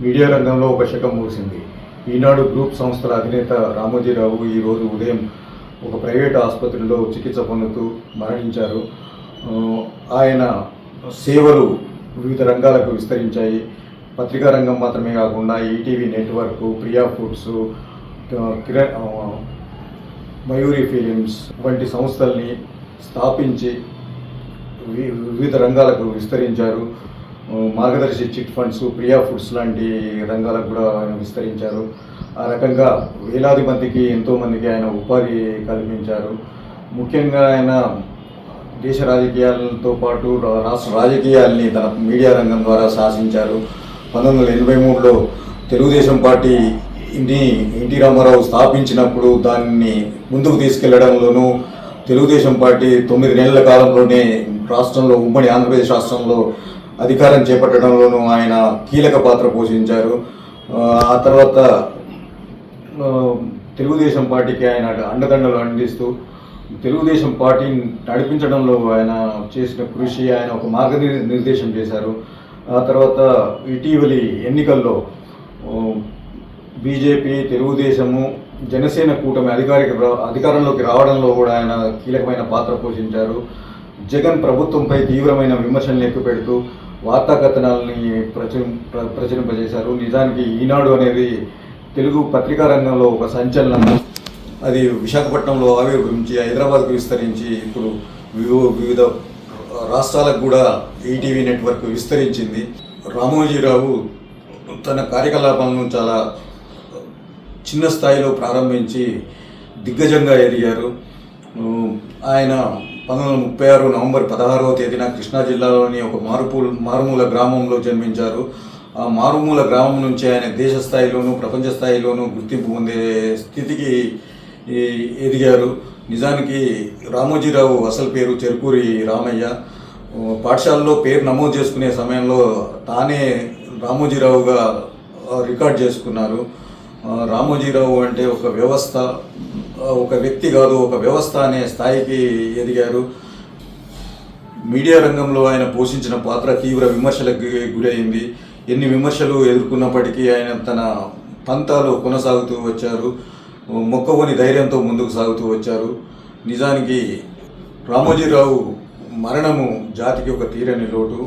Media రంగంలో ఒక శకం మూసింది ఈనాడు గ్రూప్ సంస్థల అధినేత రామోజీరావు ఈరోజు ఉదయం ఒక ప్రైవేట్ ఆసుపత్రిలో చికిత్స పొందుతూ మరణించారు. ఆయన సేవలు వివిధ రంగాలకు విస్తరించాయి. పత్రికా రంగం మాత్రమే కాకుండా ETV network Priya foods Kiran Mayuri films వంటి సంస్థల్ని స్థాపించి వి- వివిధ రంగాలకు విస్తరించారు. మార్గదర్శి చిట్ ఫండ్స్ ప్రియా ఫుడ్స్ లాంటి రంగాలకు కూడా ఆయన విస్తరించారు. ఆ రకంగా వేలాది మందికి ఎంతోమందికి ఆయన ఉపాధి కల్పించారు. ముఖ్యంగా ఆయన దేశ రాజకీయాలతో పాటు రాష్ట్ర రాజకీయాల్ని తన మీడియా రంగం ద్వారా శాసించారు. పంతొమ్మిది వందల ఎనభై మూడులో తెలుగుదేశం పార్టీ ని ఎన్టీ రామారావు స్థాపించినప్పుడు దాన్ని ముందుకు తీసుకెళ్ళడంలోనూ తెలుగుదేశం పార్టీ తొమ్మిది నెలల కాలంలోనే రాష్ట్రంలో ఉమ్మడి ఆంధ్రప్రదేశ్ రాష్ట్రంలో అధికారం చేపట్టడంలోనూ ఆయన కీలక పాత్ర పోషించారు. ఆ, తర్వాత తెలుగుదేశం పార్టీకి ఆయన అండదండలు అందిస్తూ తెలుగుదేశం పార్టీని నడిపించడంలో ఆయన చేసిన కృషి ఆయన ఒక మార్గనిర్దేశం నిర్దేశం చేశారు. ఆ తర్వాత ఇటీవలి ఎన్నికల్లో బీజేపీ తెలుగుదేశము జనసేన కూటమి అధికారిక అధికారంలోకి రావడంలో కూడా ఆయన కీలకమైన పాత్ర పోషించారు. జగన్ ప్రభుత్వంపై తీవ్రమైన విమర్శలు ఎక్కుపెడుతూ వార్తా కథనాలని ప్రచుర ప్రచురింపజేశారు. నిజానికి ఈనాడు అనేది తెలుగు పత్రికా రంగంలో ఒక సంచలనం. అది విశాఖపట్నంలో ఆవిర్భవించి హైదరాబాద్కు విస్తరించి ఇప్పుడు వివిధ వివిధ రాష్ట్రాలకు కూడా ఈటీవీ నెట్వర్క్ విస్తరించింది. రామోజీరావు తన కార్యకలాపాలను చాలా చిన్న స్థాయిలో ప్రారంభించి దిగ్గజంగా ఎదిగారు. ఆయన పంతొమ్మిది వందల ముప్పై ఆరు నవంబర్ పదహారవ తేదీన కృష్ణా జిల్లాలోని ఒక మారుపూ మారుమూల గ్రామంలో జన్మించారు. ఆ మారుమూల గ్రామం నుంచి ఆయన దేశ స్థాయిలోనూ ప్రపంచ స్థాయిలోనూ గుర్తింపు పొందే స్థితికి ఎదిగారు. నిజానికి రామోజీరావు అసలు పేరు చెరుకూరి రామయ్య. పాఠశాలలో పేరు నమోదు చేసుకునే సమయంలో తానే రామోజీరావుగా రికార్డ్ చేసుకున్నారు. రామోజీరావు అంటే ఒక వ్యవస్థ ఒక వ్యక్తి కాదు ఒక వ్యవస్థ అనే స్థాయికి ఎదిగారు. మీడియా రంగంలో ఆయన పోషించిన పాత్ర తీవ్ర విమర్శలకు గురైంది. ఎన్ని విమర్శలు ఎదుర్కొన్నప్పటికీ ఆయన తన పంతాలు కొనసాగుతూ వచ్చారు. మొక్కవని ధైర్యంతో ముందుకు సాగుతూ వచ్చారు. నిజానికి రామోజీరావు మరణము జాతికి ఒక తీరని లోటు.